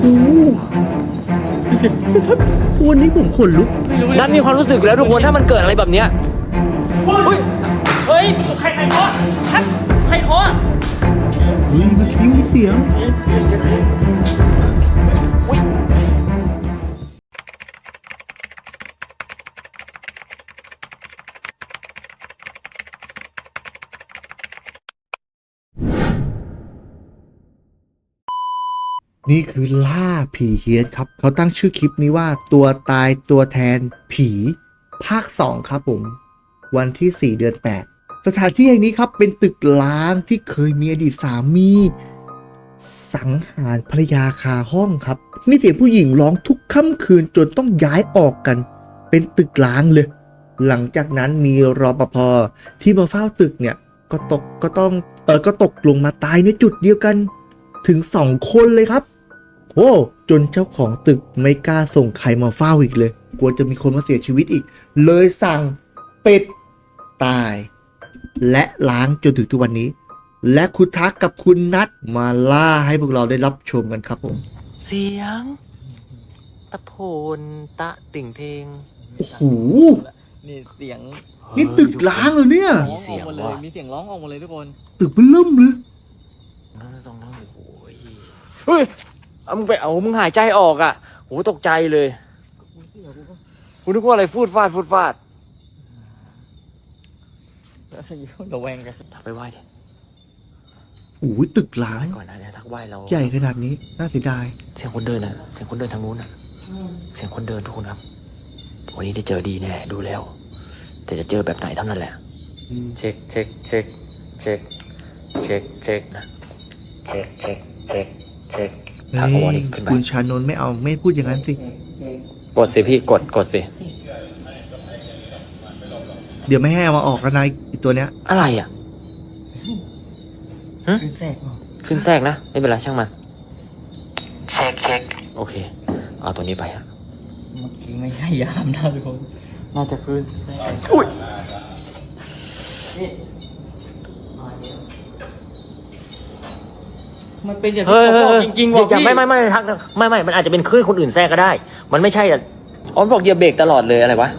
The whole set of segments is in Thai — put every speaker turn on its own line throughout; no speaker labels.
โอ้โหวันนี้ผมขนลุก
นัดมีความรู้สึกแล้วทุกคนถ้ามันเกิดอะไรแบบเนี้ยเฮ้ย เฮ้ยใครใครเคาะนัดใครเคาะ
เฮ้ยเมื่อกี้มีเสียง นี่คือล่าผีเฮียนครับ เขาตั้งชื่อคลิปนี้ว่าตัวตายตัวแทนผีภาค 2 ครับผม วันที่ 4 เดือน 8 สถานที่แห่งนี้ครับเป็นตึกล้างที่เคยมีอดีตสามี สังหารภรรยาคาห้องครับ มีเสียงผู้หญิงร้องทุกค่ำคืนจนต้องย้ายออกกัน เป็นตึกล้างเลย หลังจากนั้นมีรปภที่มาเฝ้าตึกเนี่ยก็ตกก็ต้องเออก็ตกลงมาตายในจุดเดียวกันถึงสองคนเลยครับ โอ้จนเจ้าของตึกไม่กล้าส่งใครมาเฝ้าอีกเลย กลัวจะมีคนมาเสียชีวิตอีก เลยสั่งปิดตาย และล้างจนถึงทุกวันนี้ และคุณทักกับคุณนัทมาล่าให้พวกเราได้รับชมกันครับผม
เสียง ตะโพนตะติ่งเพลง
โอ้โห
นี่เสียง
นี่ตึกล้างเหรอเนี่ย
มีเสียง
ร้อออกมาเลย
ว่ะ
มีเสียงร้องออกมาเลยทุกคน
ตึกมันเริ่มเลย
นั่นสองนั่นโอ้โหเฮ้ย เอามึงไปเอามึงหายใจออกอะโหตกใจเลยคุณนึกว่าอะไรฟูดฟาดฟูดฟาด
แล้วจะยิ่งระแวงกัน
ทักไปไหว้ดิ
โอ้ยตึกล้าง
ก่อนนะเนี่ยทักไหว้เรา
ใหญ่ขนาดนี้น่าเสียดาย
เสียงคนเดินอะเสียงคนเดินทางนู้นอะเสียงคนเดินทุกคนครับวันนี้ได้เจอดีแน่ดูแล้ว แต่จะเจอแบบไหนเท่านั้นแหละเช็คเช็คเช็คเช็คเช็คเช็คนะเช็คเช็คเช็คเช็ค ทักเอาวอล
นี่
ขึ้นไป
คุณชานนท์ไม่เอาไม่พูดอย่างนั้นสิ
กดสิพี่กดกดสิ
เดี๋ยวไม่ให้เอามาออกแล้วนายอีกตัวเนี้ย
อะไรอะ
คือแทรกเหรอ
ขึ้นแทรกนะ ไม่เป็นไรช่างมัน เช็คเช็คโอเค เอาตัวนี้ไปฮะ
เมื่อกี้ไม่ใช่ยามนะทุกคนน่าจะคืนแทรก
อุ้ย
นี่ มันเป็นอย่าง
เฮ้
ที่
ย
เขา
เฮ้ย
บอก
เฮ้ย
จริงๆ
อ
ว่ะ
ย่า
พี่
ไม่ไม่ไม่ทักไม่ไม่มันอาจจะเป็นคลื่นคนอื่นแทรกก็ได้ มันไม่ใช่อะอ๋อมันบอกอย่าเบรกตลอดเลยอะไรวะ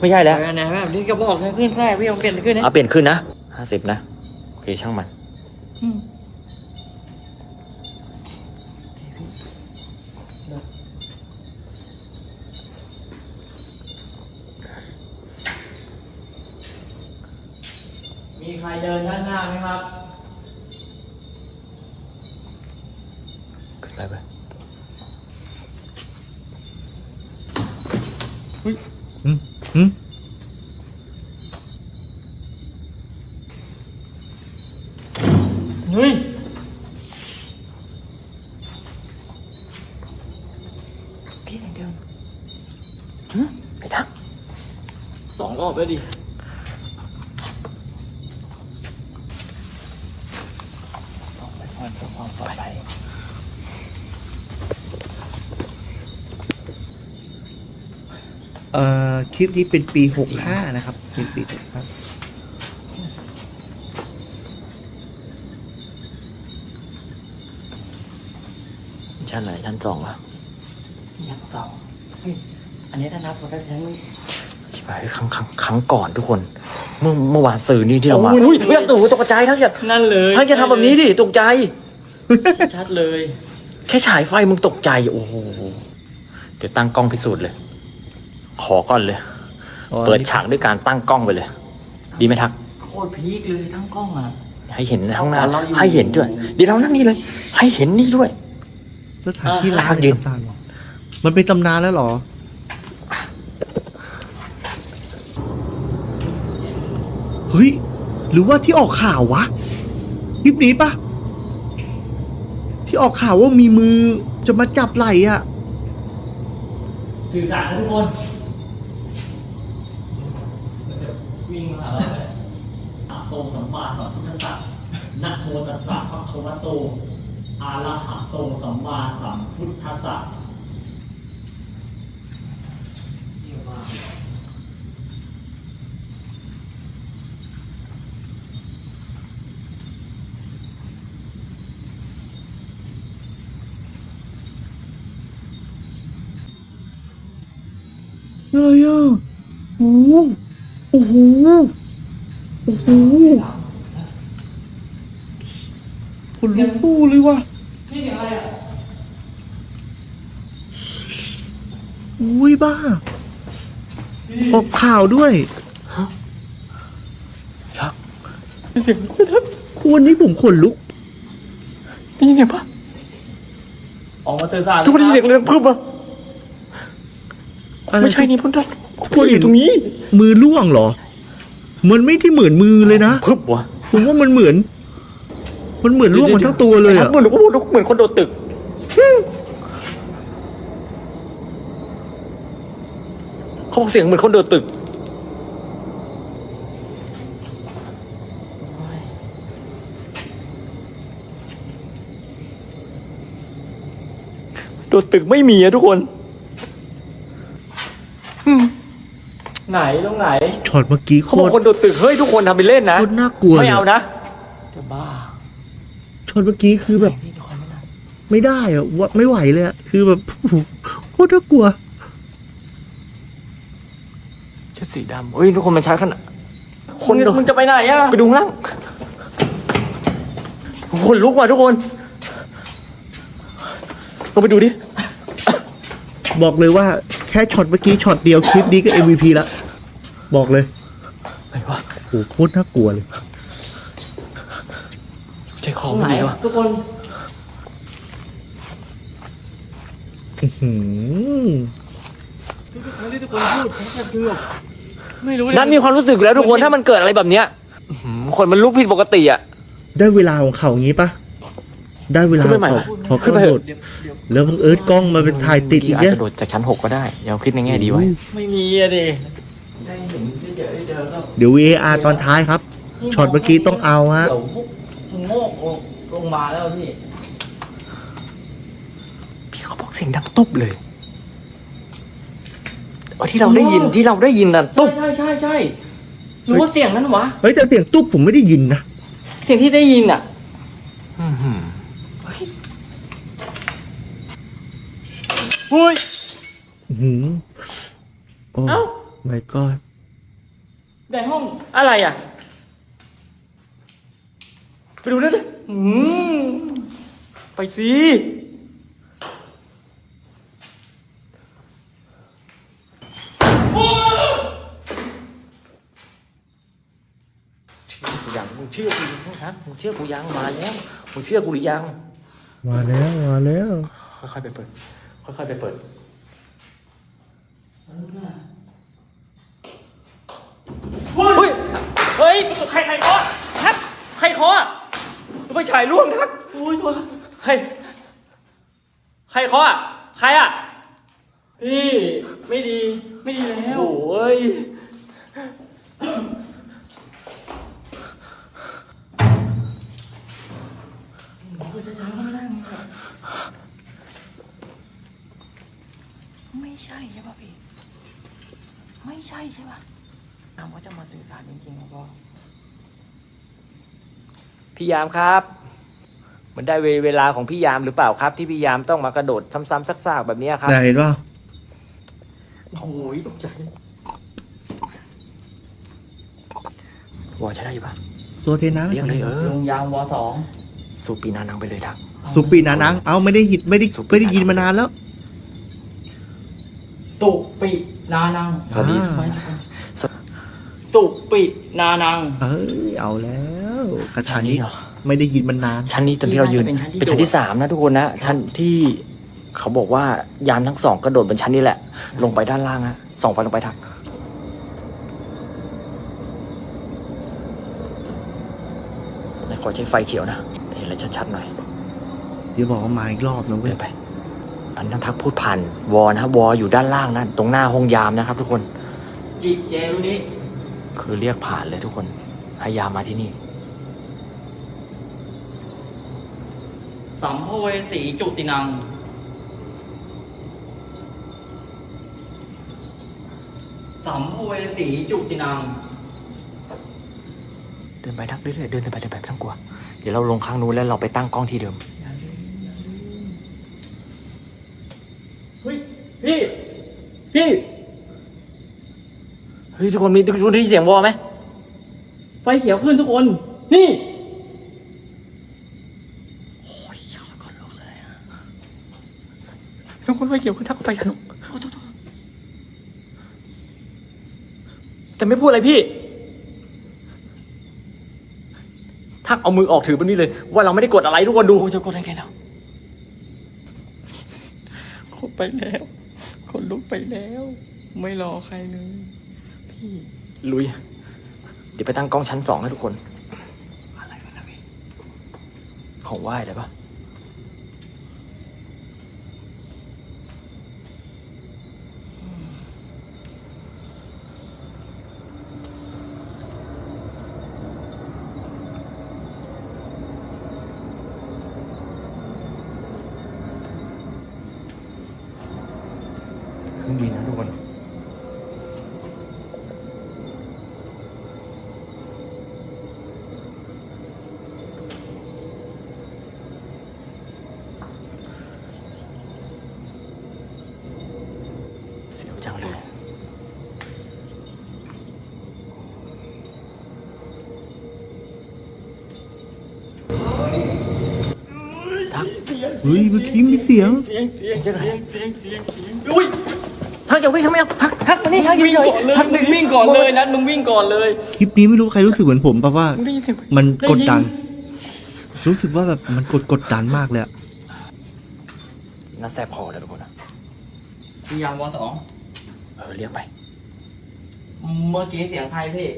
ไม่ใช่แล้ว
เออไหนแบบนี้ก็บอกให้ขึ้นแทรกพี่ลองเปลี่ยนขึ้นนะ
เอาเปลี่ยนขึ้นนะห้าสิบนะโอเคช่างมัน
อืมมีใครเดินด้านหน้าไหมครับ
ขึ้นไปไป
หึ
เฮ้ย
พี่เดิมไปทัก
สองรอบแล้วดิ
คลิปนี้เป็นปี 65 นะครับ เป็นปี65
ชั้นไหนชั้นสองวะ
ยังสองเฮ้ยอันนี้ถ้านับมาได้ทั้ง
ชิบหายครั้งครั้งครั้งก่อนทุกคน เมื่อเมื่อวานสื่อนี่ที่เรามา
โอ้ย
อุ้ยเพื่อนตู่ตกใจทั้งอย่า
นั่นเลย
ทั้งอย่าทำแบบนี้ดิตกใจ
ชัดเลย
แค่ฉายไฟมึงตกใจโอ้โหเดี๋ยวตั้งกล้องพิสูจน์เลย ขอก่อนเลยเปิดฉากด้วยการตั้งกล้องไปเลย ดีไหมทัก
โคตรพีคเลยทั้งกล้องอะ
ให้เห็นข้างหน้า
เราอยู่
ให้เห็นด้วย เดี๋ยวเรานั่งนี่เลย ให้เห็นนี่ด้วย
สถานที่ล้าง
ยืน
ตำนานเหรอมันเป็นตำนานแล้วเหรอ เฮ้ย หรือว่าที่ออกข่าววะคลิปนี้ปะที่ออกข่าวว่ามีมือจะมาจับไหล่อะ
สื่อสารนะทุกคน โมตัสสะภะคะวะโตอะระหะโตสัมมาสัมพุทธัสสะ
อะไรอะโอ้โหโอ้โหโอ้โห คนลุกสู้เลยว่ะ
นี่เสียงอะไรอะ
อุ้ยบ้าออกข่าวด้วย
ชัก
วันนี้ผมขนลุก
ได้ยินเสียงปะ
ออกมาสื่อสาร
ทุกคนได้ยินเสียงเรื่องพึ่มปะ
อะไร
ไม่ใช่นี่พุ่นทั
คนอยู่ตรงนี้ มือล่วงเหรอ มันไม่ที่เหมือนมือเลยนะ
พึ่มวะ
ผมว่ามันเหมือน มันเหมือนล่วงมันทั้งตัวเลยอะ
เหมือนเหมือนคนโดดตึกเขาบอกเสียงเหมือนคนโดดตึก โดดตึกไม่มีอะทุกคน
ไหนตรงไหน
ช็อตเมื่อกี้โค
เขาบอก
ต
ค
ร
นโดดตึกเฮ้ยทุกคนทำเป็นเล่นนะ
โคตรน่ากลัวเล
ไม่
ย
เอานะ
จะบ้า
ช็อตเมื่อกี้คือแบบ
นี่ทุกคนไม่ได้
ไม่ได้อะว่าไม่ไหวเลยอะคือแบบโอ้โหโคตรน่ากลัว
ชุดสีดำเฮ้ยทุกคนมันชัดขนาด
คนมึงจะไปไหนอะ
ไปดูข้างล่างคนลุกว่ะทุกคนเราไปดูดิ
บอกเลยว่าแค่ช็อตเมื่อกี้ช็อตเดียวคลิปนี้ก็ MVP ละ บอกเลย
ไหนวะ
โอ้โหโคตรน่ากลัวเลย
ใจคอ
ตรงไหน
ไม่ดีวะ
ทุกคน
อื้อหือ
ที่ทุกคนพูดฉันก็คือแบบไม่รู้
นัทมีความรู้สึกแล้วทุกคนถ้ามันเกิดอะไรแบบเนี้ยอื้อหือคนมันลุกผิดปกติอะ
ได้เวลาของเขาอย่างงี้ปะได้เวลา
ขึ้นไปใหม่
ขอ
ปะ
ขอ
ขึ้
ขึ้
น
น
ไป
ไป
เถอะ
แล้วบังเอิร์ธกล้องมาเป็นถ่ายติดอีก
อาจ
เนี่ย
จะโดดจากชั้นหกก็ได้อย่าคิดในแง่ดีไว้
ไม่มีอะดิได้เห็นได้เจอได้เจอก็
เดี๋ยว VAR ตอนท้ายครับช็อตเมื่อกี้ต้องเอาฮะ
เดี๋ยวพวก โงกลงมาแล้วพี่
พี่เขาบอกเสียงดังตุ๊บเลยเออที่เราได้ยินที่เราได้ยินน่ะ
ตุ๊
ตุ๊
บบใช่ใช่ใช่หรือว่าเสียงนั้นวะ
เฮ้ยแต่เสียงตุ๊บผมไม่ได้ยินนะ
เสียงที่ได้ยินอะ
อื้อหือ
เฮ้ย
อื้อหือโอ้
เอ้า
my god
ในห้อง
อะไรอะไป ดูนั่นเลยอืมไปสิเชื่อกูยังมึงเชื่อกูยังฮะมึงเชื่อกูยังมาแล้วมึงเชื่อกูหรือยัง
มาแล้วมาแล้ว
ค่อยๆไปเปิด ค่อยๆไปเปิดเฮ้ยเฮ้ยใครใครเคาะทักใครเคาะ ไฟฉายร่วงทักโอ้ยโทษใคร ใครเคาะใครอะ
พี่ ไม่ดี ไม่ดีแล้ว
โอ้ย
ช้าๆก็ไม่ได้ไง
ไม่ใช่ใช่ป่ะพี่ ไม่ใช่ใช่ป่ะน้ำว่าจะมาสื่อสารจริงๆแล้วก็ พี่ยามครับ มันได้เวเวลาของพี่ยามหรือเปล่าครับ ที่พี่ยามต้องมากระโดดซ้ำๆซากๆแบบเนี้ยครับ
ไหนเห็นป่ะ
โอ้ยตกใจ
วอใช้ได้อยู่ป่ะ
ตัวเทน้ำ
เรียกเลยเออ
ลงยางวสอง
สูปีนานังไปเลยทัก
สุปีนานังเอาไม่ได้ยินไม่ได้
สุปี
ไม่ได้ยินมานานแล้ว
ตุปินานัง
สวัสดี
อ่า
สุปินานัง
เอ้ยเอาแล้ว คาถา
ชั้น
นี้
นี้เหรอ
ไม่ได้ยินมานาน
ชั้นนี้ตอนที่เรายืน
น่าจะเป็นชั้นที่
เป็นชั้นที่สามนะทุกคนนะ ชั้นที่เขาบอกว่ายามทั้งสองกระโดดบนชั้นนี้แหละ ลงไปด้านล่างฮะส่องไฟลงไปทักไหนขอใช้ไฟเขียวนะเห็นอะไรชัดๆหน่อย
เดี๋ยวบอกว่ามาอีกรอบนะเว้
เดิ
ย
นไปตอนนั้นทักพูดผ่านวอนะครับวออยู่ด้านล่างนั่นตรงหน้าห้องยามนะครับ ทุกคน
จิเจรู้นี้
คือเรียกผ่านเลยทุกคนให้ยามมาที่นี่
สัมภเวสีจุตินัง สัมภเวสีจุตินัง
เดินไปทักเรื่อยๆเดินไปเดินไปไม่ต้องกลัว เดี๋ยวเราลงข้างนู้นแล้วเราไปตั้งกล้องที่เดิม
เฮ้ย พี่ พี่
เฮ้ยทุกคนมีทุกคนได้ยินเสียงวอไหม
ไฟเขียวขึ้นทุกคน นี่
ทุกคนไฟ เขียวขึ้นทักไฟทะลุแต่ไม่พูดอะไรพี่ทักเอามือออกถือบนนี้เลย ว่าเราไม่ได้กดอะไรทุกคนดูจะกดอะไรกันแล้ว
คนไปแล้ว คนลุกไปแล้ว ไม่รอใครเลยพี่
ลุย เดี๋ยวไปตั้งกล้องชั้นสองให้ทุกคน อะไรกันนะพี่ ของไหว้ได้ปะเครื่องบินนะทุกคน เสียวจังเลย ทัก
เฮ้ยเมื่อกี้มีเสียง
เสียงเสียง
เสียงอะไร
เสียงเสียงเสียง
อุ้ยทักจะวิ่งทำไมอะทักทักมานี่ทัก
วิ่งก่อนเลย
ทัก
มึงวิ่งก่อนเลยนัดมึงวิ่งก่อนเลย
คลิปนี้ไม่รู้ใครรู้สึกเหมือนผมป่ะว่า
มัน
กดดัน รู้สึกว่าแบบมันกดกดดันมากเลยอะ
น่าแสบคอเลยทุกคนนะ
พี่ยามวสอง
เออเรียกไป
เมื่อกี้เสียงใครพี่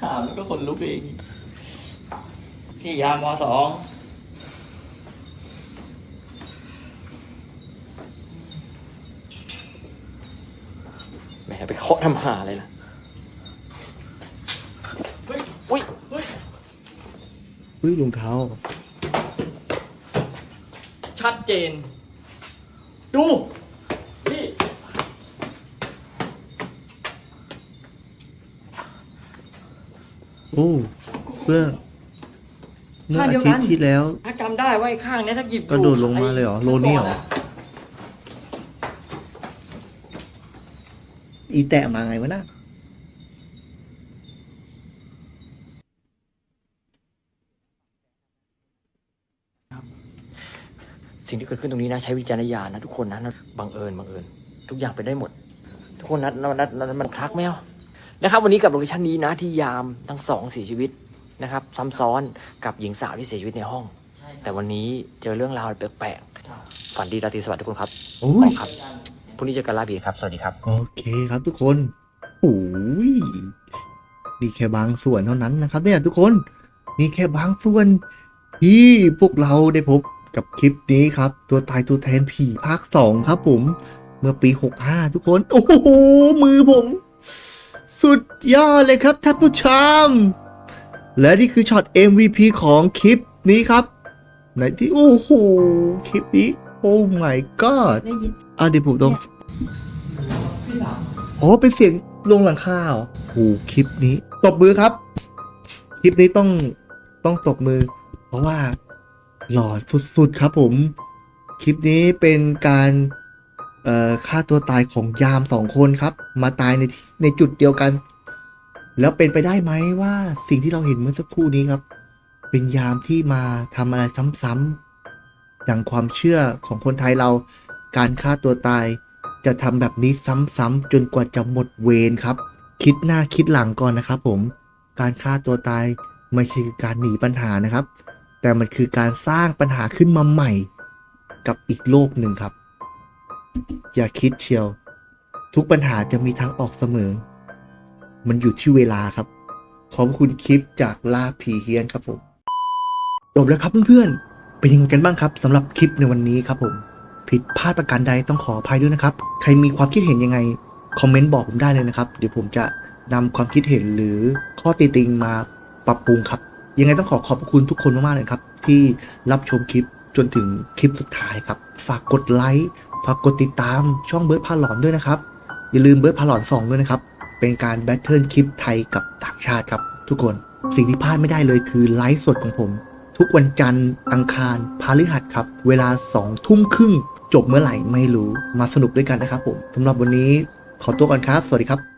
ถามแล้วก็คนลุกเอง พี่ยามวสอง
แหมไปเคาะทำหาเลยนะอุ้ย
เฮ้ยรองเท้า
ชัดเจน ดู
โอ้เพื่อเมื่อ
ท่า
อา
เดียว
ทิ
กั
ต
น
ย์ที่แล้ว
ถ้าจำได้ว่าไอ้ข้างเนี้ยถ้าหยิบ
กระโดดลงมาเลยเหรอโลนี่เหรอ อีแตะมาไงวะน่ะ
สิ่งที่เกิดขึ้นตรงนี้นะใช้วิจารณญาณนะทุกคนนะบังเอิญบังเอิญ ทุกอย่างไปนได้หมด ทุกคนนัดนัดนัดนัดมันทักไหมเอา นะครับวันนี้กับโลเคชั่นนี้นะที่ยามทั้งสองเสียชีวิตนะครับซ้ำซ้อนกับหญิงสาวที่เสียชีวิตในห้อง แต่วันนี้เจอเรื่องราวแปลกๆฝันดีราตรีสวัสดิ์ทุกคนครับ
โอ้ย
ครับพรุ่งนี้เจอกันลาบีครับ สวัสดีครับ
โอเคครับทุกคนโอ้ยนี่แค่บางส่วนเท่านั้นนะครับเนี่ยทุกคนนี่แค่บางส่วนที่พวกเราได้พบกับคลิปนี้ครับ ตัวตายตัวแทนผีภาค 2 ครับผม เมื่อปี 65 ทุกคน โอ้โห มือผม สุดยอดเลยครับท่านผู้ชม และนี่คือช็อต MVP ของคลิปนี้ครับไหนที่โอ้โหคลิปนี้ โอ้ my god
ได้ยิน
อะเดี๋ยวผมต้องอ๋อเป็นเสียงลงหลังคาเหรอโอ้คลิปนี้ ตบมือครับ คลิปนี้ต้องต้องตบมือ เพราะว่าหลอนสุดๆครับผม คลิปนี้เป็นการ ฆ่าตัวตายของยามสองคนครับ มาตายในในจุดเดียวกัน แล้วเป็นไปได้ไหมว่าสิ่งที่เราเห็นเมื่อสักครู่นี้ครับ เป็นยามที่มาทำอะไรซ้ำๆอย่างความเชื่อของคนไทยเราการฆ่าตัวตายจะทำแบบนี้ซ้ำๆจนกว่าจะหมดเวรครับ คิดหน้าคิดหลังก่อนนะครับผมการฆ่าตัวตายไม่ใช่การหนีปัญหานะครับ แต่มันคือการสร้างปัญหาขึ้นมาใหม่ กับอีกโลกหนึ่งครับ อย่าคิดเชียว ทุกปัญหาจะมีทางออกเสมอ มันอยู่ที่เวลาครับ ขอบคุณคลิปจากล่าผีเฮียนครับผมจบแล้วครับเพื่อนๆ เป็นยังไงกันบ้างครับสำหรับคลิปในวันนี้ครับผม ผิดพลาดประการใดต้องขออภัยด้วยนะครับ ใครมีความคิดเห็นยังไง คอมเมนต์บอกผมได้เลยนะครับ เดี๋ยวผมจะนำความคิดเห็นหรือข้อติติงมาปรับปรุงครับ ยังไงต้องขอขอบคุณทุกคนมากๆเลยครับ ที่รับชมคลิปจนถึงคลิปสุดท้ายครับ ฝากกดไลค์ ฝากกดติดตามช่องเบิร์ดพาหลอนด้วยนะครับ อย่าลืมเบิร์ดพาหลอน2ด้วยนะครับ เป็นการแบทเทิลคลิปไทยกับต่างชาติครับ ทุกคนสิ่งที่พลาดไม่ได้เลยคือไลฟ์สดของผม ทุกวันจันทร์อังคารพฤหัสครับ เวลา2ทุ่มครึ่งจบเมื่อไหร่ไม่รู้มาสนุกด้วยกันนะครับผมสำหรับวันนี้ขอตัวก่อนครับ สวัสดีครับ